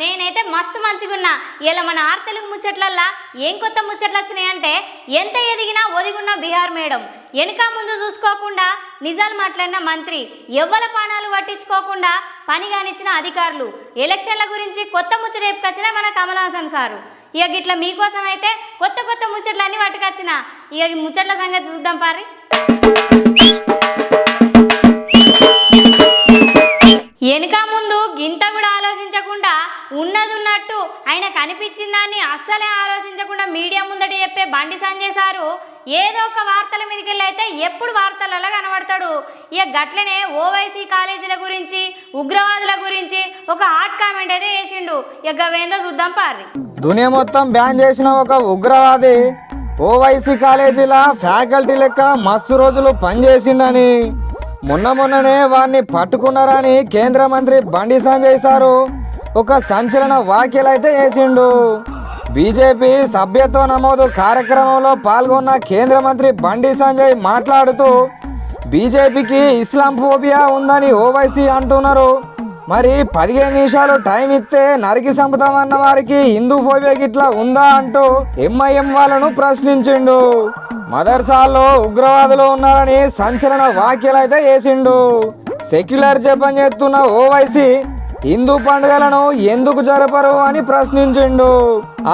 నేనైతే మస్తు మంచిగున్నా. ఇలా మన ఆర్తెలుగు ముచ్చట్లల్లా ఏం కొత్త ముచ్చట్లు వచ్చినాయంటే ఎంత ఎదిగినా ఒదిగున్న బీహార్ మేడం. వెనుక ముందు చూసుకోకుండా నిజాలు మాట్లాడిన మంత్రి ఎవ్వల పానాలు పట్టించుకోకుండా పని కానిచ్చిన అధికారులు. ఎలక్షన్ల గురించి కొత్త ముచ్చట చెప్పుకొచ్చిన మన కమల్ హాసన్ సారు. ఇక గిట్ల మీకోసం అయితే కొత్త కొత్త ముచ్చట్లు అన్ని పట్టుకొచ్చిన ఇక ముచ్చట్ల సంగతి చూద్దాం పారి వెనుక ముందు ఇంత కూడా ఆలోచించకుండా ఉన్నది ఉన్నట్టు ఆయన కనిపించిందాన్ని అస్సలే ఆలోచించకుండా మీడియా ముందట చెప్పే బండి సంజయ్ సారు ఏదో ఒక వార్తల మీదకెళ్ళి అయితే ఎప్పుడు వార్తలలో కనబడతాడు. ఇక గట్లనే ఓవైసీ కాలేజీల గురించి ఉగ్రవాదుల గురించి ఒక హాట్ కామెంట్ అయితే వేసిండు ఇక వేందో చూద్దాం పారి దునియా మొత్తం బ్యాన్ చేసిన ఒక ఉగ్రవాది ఓవైసీ కాలేజీల ఫ్యాకల్టీ లెక్క మస్తు రోజులు పనిచేసిండని. మొన్న మొన్ననే వారిని పట్టుకున్నారని కేంద్ర మంత్రి బండి సంజయ్ సారు ఒక సంచలన వ్యాఖ్యలు అయితే వేసిండు బీజేపీ సభ్యత్వ నమోదు కార్యక్రమంలో పాల్గొన్న కేంద్ర మంత్రి బండి సంజయ్ మాట్లాడుతూ బీజేపీకి ఇస్లాం ఫోబియా ఉందని ఓవైసీ అంటున్నారు. మరి పదిహేను నిమిషాలు టైం ఇస్తే నరికి చంపుతామన్న వారికి హిందూ ఫోబియా ఇట్లా ఉందా అంటూ ఎంఐఎం వాళ్ళను ప్రశ్నించిండు. మదర్సాల్లో ఉగ్రవాదులు ఉన్నారని సంచలన వ్యాఖ్యలు అయితే వేసిండు. సెక్యులర్ జపం చేస్తున్న ఓవైసీ హిందూ పండుగలను ఎందుకు జరపరు అని ప్రశ్నించిండు.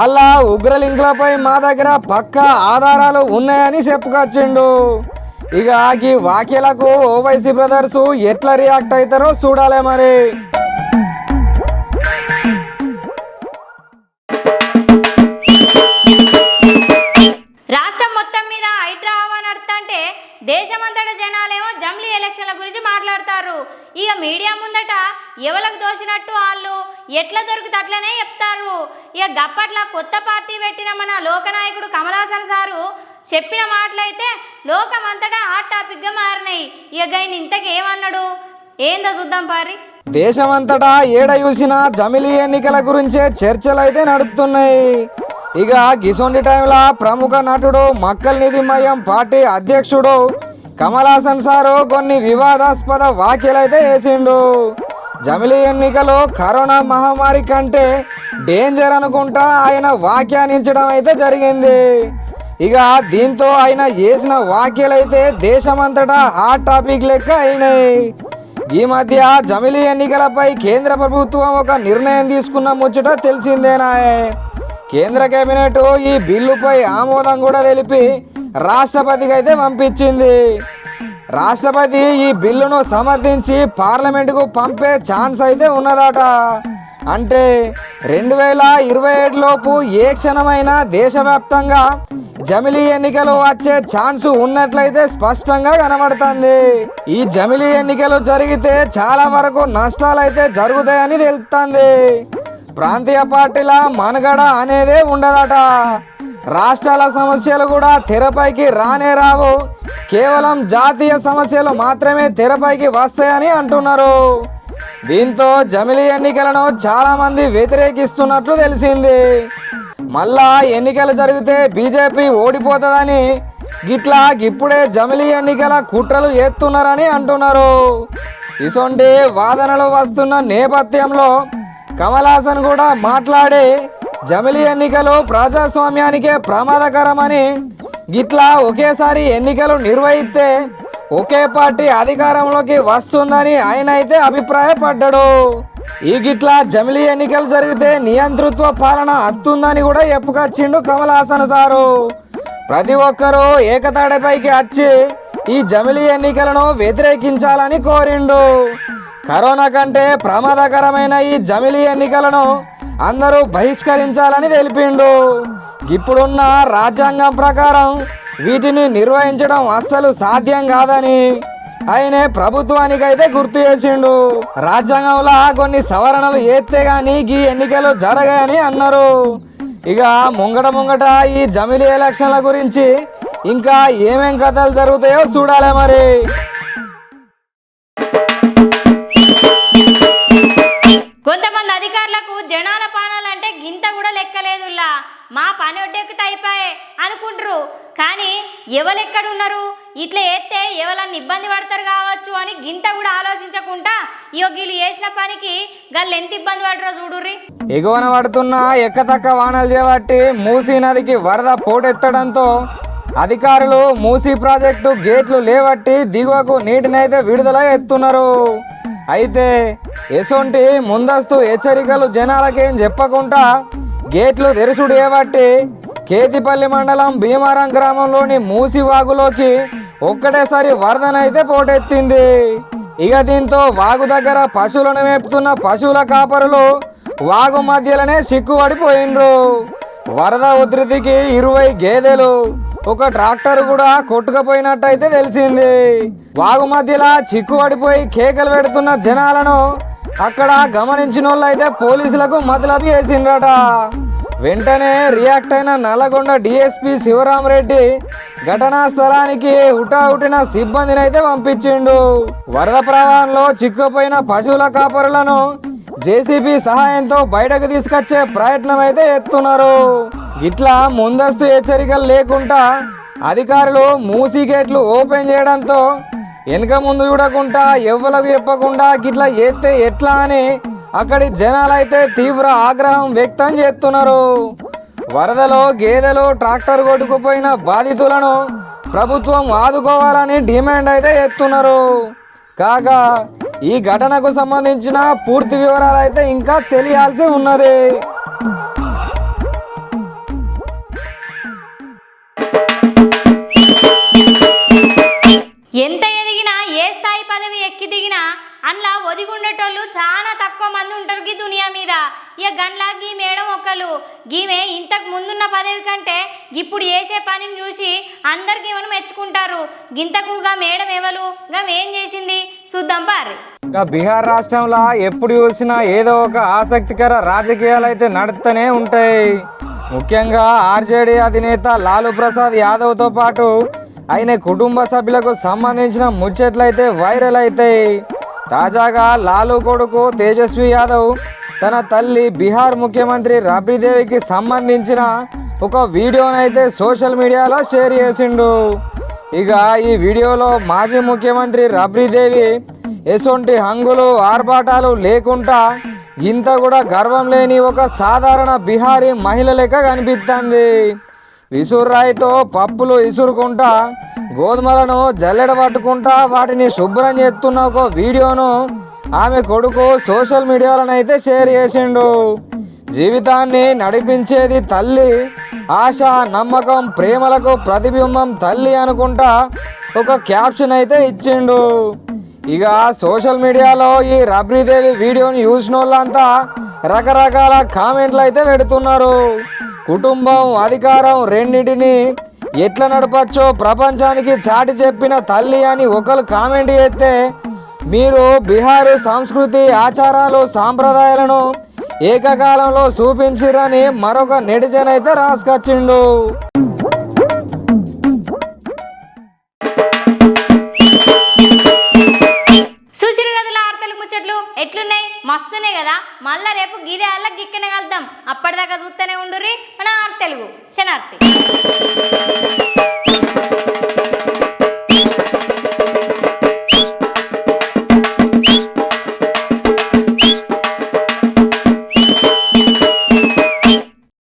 అలా ఉగ్రలింక్లపై మా దగ్గర పక్కా ఆధారాలు ఉన్నాయని చెప్పుకొచ్చిండు. ఇక ఈ వాక్యాలకు ఓవైసీ బ్రదర్స్ ఎట్లా రియాక్ట్ అవుతారో చూడాలి మరి. రాష్ట్రం మొత్తం మీద హైడ్రా హవా నడుతుంటే దేశమంతటా జనాలేమో జమ్లీ ఎలక్షన్ల గురించి మాట్లాడతారు. ఇక మీడియా ముందట ఎవలకు దోచినట్టు వాళ్ళు? ఎట్లా దొరికితే అట్లనే చెప్తారు. ఇక గప్పట్ల కొత్త పార్టీ పెట్టిన మన లోకనాయకుడు కమలాసన్ సారు చెప్పిన మాటలైతే లోకమంతటా హాట్ టాపిక్గా మారినాయి. ఇక గైన్ ఇంతకేమన్నాడు ఏందో చూద్దాం పారి. దేశమంతటా ఏడ చూసినా జమిలీ ఎన్నికల గురించే చర్చలు అయితే నడుస్తున్నాయి ఇక గిసొంటి టైంలో ప్రముఖ నటుడు మక్కల్ నిధిమయం పార్టీ అధ్యక్షుడు కమల్ హాసన్ సారు కొన్ని వివాదాస్పద వ్యాఖ్యలు అయితే వేసిండు. జమిలీ ఎన్నికలు కరోనా మహమ్మారి కంటే డేంజర్ అనుకుంటా ఆయన వ్యాఖ్యానించడం అయితే జరిగింది. ఇక దీంతో ఆయన చేసిన వ్యాఖ్యలైతే దేశమంతటా హాట్ టాపిక్ లెక్క అయినాయి. ఈ మధ్య జమిలీ ఎన్నికలపై కేంద్ర ప్రభుత్వం ఒక నిర్ణయం తీసుకున్న ముచ్చట తెలిసిందేనా కేంద్ర కేబినెట్ ఈ బిల్లుపై ఆమోదం కూడా తెలిపి రాష్ట్రపతికి అయితే పంపించింది. రాష్ట్రపతి ఈ బిల్లును సమర్థించి పార్లమెంటుకు పంపే ఛాన్స్ అయితే ఉన్నదట. అంటే రెండు వేల ఇరవై ఏడులోపు ఏ క్షణమైనా దేశవ్యాప్తంగా జమిలీ ఎన్నికలు వచ్చే ఛాన్స్ ఉన్నట్లయితే స్పష్టంగా కనబడుతుంది. ఈ జమిలీ ఎన్నికలు జరిగితే చాలా వరకు నష్టాలు అయితే జరుగుతాయని తెలుస్తుంది. ప్రాంతీయ పార్టీల మనుగడ అనేదే ఉండదట. రాష్ట్రాల సమస్యలు కూడా తెరపైకి రానే రావు. కేవలం జాతీయ సమస్యలు మాత్రమే తెరపైకి వస్తాయని అంటున్నారు. దీంతో జమిలీ ఎన్నికలను చాలా మంది వ్యతిరేకిస్తున్నట్లు తెలిసింది. మళ్ళా ఎన్నికలు జరిగితే బీజేపీ ఓడిపోతుందని గిట్లా ఇప్పుడే జమిలీ ఎన్నికల కుట్రలు ఎత్తున్నారని అంటున్నారు. ఇసొంటి వాదనలు వస్తున్న నేపథ్యంలో కమలాసన్ కూడా మాట్లాడి జమిలీ ఎన్నికలు ప్రజాస్వామ్యానికే ప్రమాదకరమని గిట్లా ఒకేసారి ఎన్నికలు నిర్వహిస్తే ఒకే పార్టీ అధికారంలోకి వస్తుందని ఆయన అయితే అభిప్రాయపడ్డాడు. ఈ గిట్లా జమిలీ ఎన్నికలు జరిగితే నియంతృత్వ పాలన అత్తుందని కూడా చెప్పుకొచ్చిండు కమల్ హాసన్ సారు. ప్రతి ఒక్కరూ ఏకతాడపైకి వచ్చి ఈ జమిలీ ఎన్నికలను వ్యతిరేకించాలని కోరిండు. కరోనా కంటే ప్రమాదకరమైన ఈ జమిలీ ఎన్నికలను అందరూ బహిష్కరించాలని తెలిపిండు. ఇప్పుడున్న రాజ్యాంగం ప్రకారం వీటిని నిర్వహించడం అస్సలు సాధ్యం కాదని ఆయనే ప్రభుత్వానికైతే గుర్తు చేసిండు. రాజ్యాంగంలో కొన్ని సవరణలు ఏస్తే గానీ ఈ ఎన్నికలు జరగాయని అన్నారు. ఇక ముంగట ముంగట ఈ జమిలీ ఎలక్షన్ల గురించి ఇంకా ఏమేం కథలు జరుగుతాయో చూడాలి మరి. మా పని ఒడ్డెక్కితే అయిపోయే అనుకుంటారు. కానీ ఎవరెక్కడున్నారు ఇట్లా ఎత్తే ఎవరన్నా ఇబ్బంది పడతారు కావచ్చు అని గింత కూడా ఆలోచించకుండా ఇగో వీళ్ళు చేసిన పనికి గళ్ళు ఎంత ఇబ్బంది పడరో చూడుర్రి. ఎగువన పడుతున్న ఎక్కతక్క వానలు చేపట్టి మూసీ నదికి వరద పోటెత్తడంతో అధికారులు మూసీ ప్రాజెక్టు గేట్లు లేవట్టి దిగువకు నీటినైతే విడుదల ఎత్తున్నారు. అయితే ఎసొంటి ముందస్తు హెచ్చరికలు జనాలకేం చెప్పకుండా గేట్లు తెరుసుడు ఏబట్టి కేతిపల్లి మండలం భీమారం గ్రామంలోని మూసి వాగులోకి ఒక్కటేసారి వరదనైతే పోటెత్తింది. ఇక దీంతో వాగు దగ్గర పశువులను మేపుతున్న పశువుల కాపరులు వాగు మధ్యలోనే సిక్కుపడిపోయిండ్రు వరద ఉధృతికి ఇరవై గేదెలు ఒక ట్రాక్టర్ కూడా కొట్టుకుపోయినట్టయితే తెలిసింది. వాగు మధ్యలో చిక్కుపడిపోయి కేకలు పెడుతున్న జనాలను అక్కడ గమనించిన వాళ్ళు అయితే పోలీసులకు మతలబు చేసిండ్రట. వెంటనే రియాక్ట్ అయిన నల్లగొండ డిఎస్పి శివరామరెడ్డి ఘటనా స్థలానికి హుటాహుటిన సిబ్బందిని అయితే పంపించిండు. వరద ప్రవాహంలో చిక్కుపోయిన పశువుల కాపరులను జేసీబీ సహాయంతో బయటకు తీసుకొచ్చే ప్రయత్నం అయితే ఎత్తున్నారు ఇట్లా ముందస్తు హెచ్చరికలు లేకుండా అధికారులు మూసీ గేట్లు ఓపెన్ చేయడంతో వెనక ముందు చూడకుండా ఎవ్వలకు చెప్పకుండా గిట్లా చేస్తే ఎట్లా అని అక్కడి జనాలైతే తీవ్ర ఆగ్రహం వ్యక్తం చేస్తున్నారు. వరదలో గేదెలు ట్రాక్టర్ కొట్టుకుపోయిన బాధితులను ప్రభుత్వం ఆదుకోవాలని డిమాండ్ అయితే ఎత్తున్నారు కాగా ఈ ఘటనకు సంబంధించిన పూర్తి వివరాలు అయితే ఇంకా తెలియాల్సి ఉన్నది. పదవి కంటే ఇప్పుడు చేసే పనిని చూసి అందరికీ మనం మెచ్చుకుంటారు? గింతకుగా మేడం ఎవరు? ఏం చేసింది? చూద్దాం పారి. ఇంకా బీహార్ రాష్ట్రంలో ఎప్పుడు చూసినా ఏదో ఒక ఆసక్తికర రాజకీయాలు అయితే నడుస్తూనే ఉంటాయి. ముఖ్యంగా ఆర్జేడీ అధినేత లాలూ ప్రసాద్ యాదవ్తో పాటు ఆయన కుటుంబ సభ్యులకు సంబంధించిన ముచ్చట్లు అయితే వైరల్ అవుతాయి తాజాగా లాలూ కొడుకు తేజస్వి యాదవ్ తన తల్లి బీహార్ ముఖ్యమంత్రి రబీదేవికి సంబంధించిన ఒక వీడియోనైతే సోషల్ మీడియాలో షేర్ చేసిండు. ఇక ఈ వీడియోలో మాజీ ముఖ్యమంత్రి రబ్రీదేవి ఎసొంటి హంగులు ఆర్భాటాలు లేకుండా ఇంత కూడా గర్వం లేని ఒక సాధారణ బీహారీ మహిళ లెక్క కనిపిస్తుంది విసురాయితో పప్పులు ఇసురుకుంటా గోధుమలను జల్లెడ పట్టుకుంటా వాటిని శుభ్రం చేస్తున్న ఒక వీడియోను ఆమె కొడుకు సోషల్ మీడియాలోనైతే షేర్ చేసిండు. జీవితాన్ని నడిపించేది తల్లి ఆశ నమ్మకం ప్రేమలకు ప్రతిబింబం తల్లి అనుకుంటా ఒక క్యాప్షన్ అయితే ఇచ్చిండు. ఇక సోషల్ మీడియాలో ఈ రబ్రీదేవి వీడియోని చూసిన వాళ్ళంతా రకరకాల కామెంట్లు అయితే పెడుతున్నారు. కుటుంబం అధికారం రెండింటిని ఎట్లా నడపచ్చో ప్రపంచానికి చాటి చెప్పిన తల్లి అని ఒకరు కామెంట్ చేస్తే మీరు బీహారు సంస్కృతి ఆచారాలు సాంప్రదాయాలను ఏకకాలంలో చూపించిరని మరొక నెటిజన్ అయితే రాసుకొచ్చిండు. మళ్ళా రేపు గిదే అల్ల గిక్కిన కలుద్దాం. అప్పటిదాకా చూస్తూనే ఉండుర్రి. మన ఆర్తెలుగు శనార్తి.